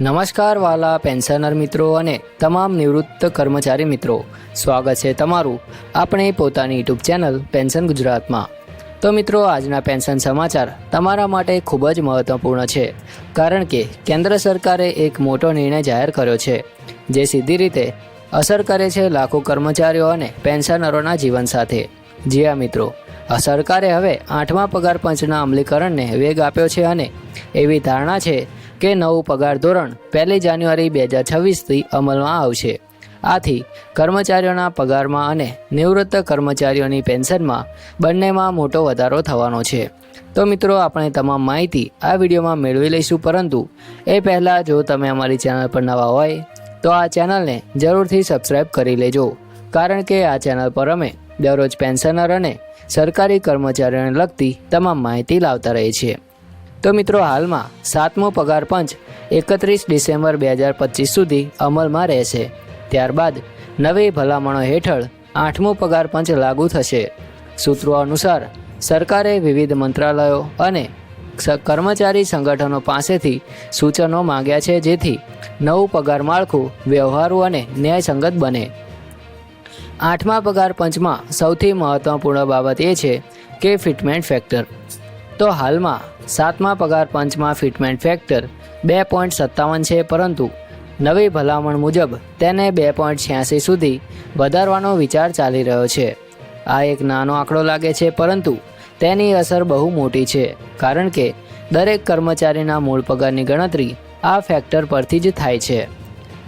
નમસ્કાર વાલા પેન્શનર મિત્રો અને તમામ નિવૃત્ત કર્મચારી મિત્રો. સ્વાગત છે તમારું આપણે પોતાની યુટ્યુબ ચેનલ પેન્શન ગુજરાતમાં. તો મિત્રો, આજના પેન્શન સમાચાર તમારા માટે ખૂબ જ મહત્વપૂર્ણ છે. કારણ કે કેન્દ્ર સરકારે એક મોટો નિર્ણય જાહેર કર્યો છે, જે સીધી રીતે અસર કરે છે લાખો કર્મચારીઓ અને પેન્શનરોના જીવન સાથે. જી હા મિત્રો, આ સરકારે હવે આઠમા પગાર પંચના અમલીકરણને વેગ આપ્યો છે અને એવી ધારણા છે કે નવું પગાર ધોરણ પહેલી જાન્યુઆરી બે હજાર છવ્વીસથી અમલમાં આવશે. આથી કર્મચારીઓના પગારમાં અને નિવૃત્ત કર્મચારીઓની પેન્શનમાં બંનેમાં મોટો વધારો થવાનો છે. તો મિત્રો, આપણે તમામ માહિતી આ વિડીયોમાં મેળવી લઈશું, પરંતુ એ પહેલાં જો તમે અમારી ચેનલ પર નવા હોય, તો આ ચેનલને જરૂરથી સબસ્ક્રાઈબ કરી લેજો. કારણ કે આ ચેનલ પર અમે દરરોજ પેન્શનર અને સરકારી કર્મચારીઓને લગતી તમામ માહિતી લાવતા રહીએ છીએ. તો મિત્રો હાલમાં સાતમો પગાર પંચ એકત્રીસ ડિસેમ્બર બે હજાર પચીસ સુધી અમલમાં રહેશે. ત્યારબાદ નવી ભલામણો હેઠળ આઠમો પગાર પંચ લાગુ થશે. સૂત્રો અનુસાર સરકારે વિવિધ મંત્રાલયો અને કર્મચારી સંગઠનો પાસેથી સૂચનો માંગ્યા છે જેથી નવું પગાર માળખું વ્યવહારુ અને ન્યાયસંગત બને. આઠમા પગાર પંચમાં સૌથી મહત્વપૂર્ણ બાબત એ છે કે ફિટમેન્ટ ફેક્ટર. તો હાલમાં સાતમા પગાર પંચમાં ફિટમેન્ટ ફેક્ટર બે પોઈન્ટ સત્તાવન છે, પરંતુ નવી ભલામણ મુજબ તેને બે પોઈન્ટ છ્યાસી સુધી વધારવાનો વિચાર ચાલી રહ્યો છે. આ એક નાનો આંકડો લાગે છે, પરંતુ તેની અસર બહુ મોટી છે, કારણ કે દરેક કર્મચારીના મૂળ પગારની ગણતરી આ ફેક્ટર પરથી જ થાય છે.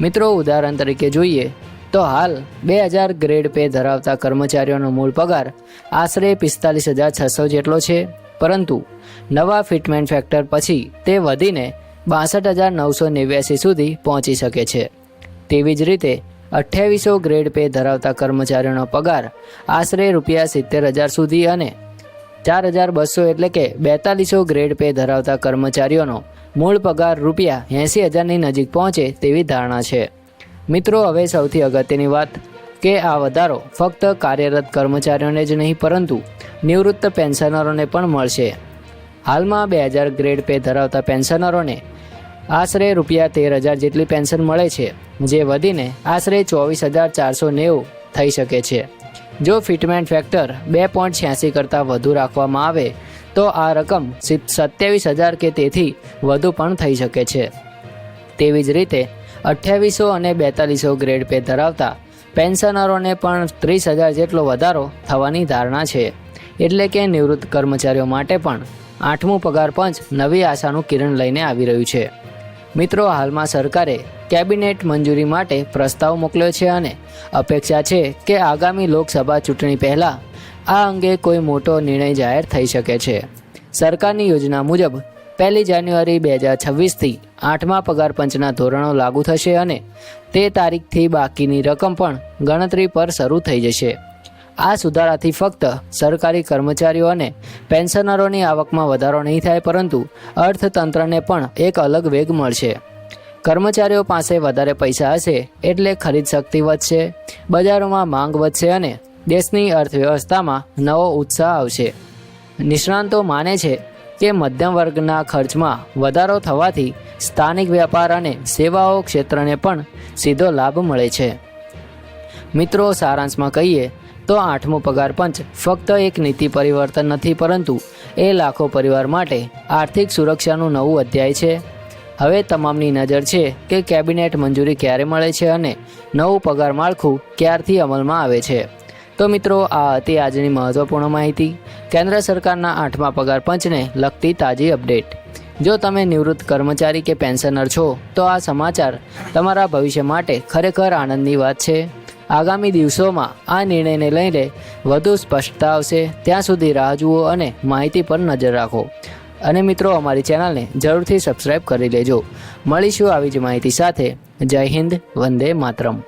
મિત્રો, ઉદાહરણ તરીકે જોઈએ તો હાલ બે હજાર ગ્રેડ પે ધરાવતા કર્મચારીઓનો મૂળ પગાર આશરે પિસ્તાલીસ હજાર છસો જેટલો છે. પરંતુ નવા ફિટમેન્ટ ફેક્ટર પછી તે વધીને બાસઠ હજાર નવસો નેવ્યાસી સુધી પહોંચી શકે છે. તેવી જ રીતે અઠ્યાવીસો ગ્રેડ પે ધરાવતા કર્મચારીઓનો પગાર આશરે રૂપિયા સિત્તેર હજાર સુધી અને ચાર હજાર બસો એટલે કે બેતાલીસો ગ્રેડ પે ધરાવતા કર્મચારીઓનો મૂળ પગાર રૂપિયા એંસી હજારની નજીક પહોંચે તેવી ધારણા છે. મિત્રો, હવે સૌથી અગત્યની વાત કે આ વધારો ફક્ત કાર્યરત કર્મચારીઓને જ નહીં પરંતુ નિવૃત્ત પેન્શનરોને પણ મળશે. હાલમાં બે હજાર ગ્રેડ પે ધરાવતા પેન્શનરોને આશરે રૂપિયા તેર હજાર જેટલી પેન્શન મળે છે, જે વધીને આશરે ચોવીસ હજાર ચારસો નેવું થઈ શકે છે. જો ફિટમેન્ટ ફેક્ટર બે પોઈન્ટ છ્યાસી કરતાં વધુ રાખવામાં આવે, તો આ રકમ સિત- સત્યાવીસ હજાર કે તેથી વધુ પણ થઈ શકે છે. તેવી જ રીતે, અઠ્યાવીસો અને બેતાલીસો ગ્રેડ પે ધરાવતા પેન્શનરોને પણ ત્રીસ હજાર જેટલો વધારો થવાની ધારણા છે. એટલે કે નિવૃત્ત કર્મચારીઓ માટે પણ આઠમું પગાર પંચ નવી આશાનું કિરણ લઈને આવી રહ્યું છે. મિત્રો, હાલમાં સરકારે કેબિનેટ મંજૂરી માટે પ્રસ્તાવ મોકલ્યો છે અને અપેક્ષા છે કે આગામી લોકસભા ચૂંટણી પહેલાં આ અંગે કોઈ મોટો નિર્ણય જાહેર થઈ શકે છે. સરકારની યોજના મુજબ પહેલી જાન્યુઆરી બે હજાર છવ્વીસથી આઠમા પગાર પંચના ધોરણો લાગુ થશે અને તે તારીખથી બાકીની રકમ પણ ગણતરી પર શરૂ થઈ જશે. આ સુધારાથી ફક્ત સરકારી કર્મચારીઓ અને પેન્શનરોની આવકમાં વધારો નહીં થાય, પરંતુ અર્થતંત્રને પણ એક અલગ વેગ મળશે. કર્મચારીઓ પાસે વધારે પૈસા હશે એટલે ખરીદ શક્તિ વધશે, બજારોમાં માંગ વધશે અને દેશની અર્થવ્યવસ્થામાં નવો ઉત્સાહ આવશે. નિષ્ણાંતો માને છે કે મધ્યમ વર્ગના ખર્ચમાં વધારો થવાથી સ્થાનિક વેપાર અને સેવાઓ ક્ષેત્રને પણ સીધો લાભ મળે છે. મિત્રો, સારાંશમાં કહીએ તો આઠમો પગાર પંચ. ફક્ત એક નીતિ પરિવર્તન નથી, પરંતુ એ લાખો પરિવાર માટે આર્થિક સુરક્ષાનું નવું અધ્યાય છે. હવે તમામની નજર છે કે કેબિનેટ મંજૂરી ક્યારે મળે છે અને નવું પગાર માળખું ક્યારથી અમલમાં આવે છે. તો મિત્રો, આ હતી આજની મહત્વપૂર્ણ માહિતી. કેન્દ્ર સરકારના આઠમા પગાર પંચને લગતી તાજી અપડેટ. જો તમે નિવૃત્ત કર્મચારી કે પેન્શનર છો, તો આ સમાચાર તમારા ભવિષ્ય માટે ખરેખર આનંદની વાત છે. આગામી દિવસોમાં આ નિર્ણયને લઈને વધુ સ્પષ્ટતા આવશે. ત્યાં સુધી રાહ જુઓ અને માહિતી પર નજર રાખો. અને મિત્રો, અમારી ચેનલને જરૂરથી સબસ્ક્રાઈબ કરી લેજો. મળીશું આવી જ માહિતી સાથે. જય હિન્દ, વંદે માતરમ.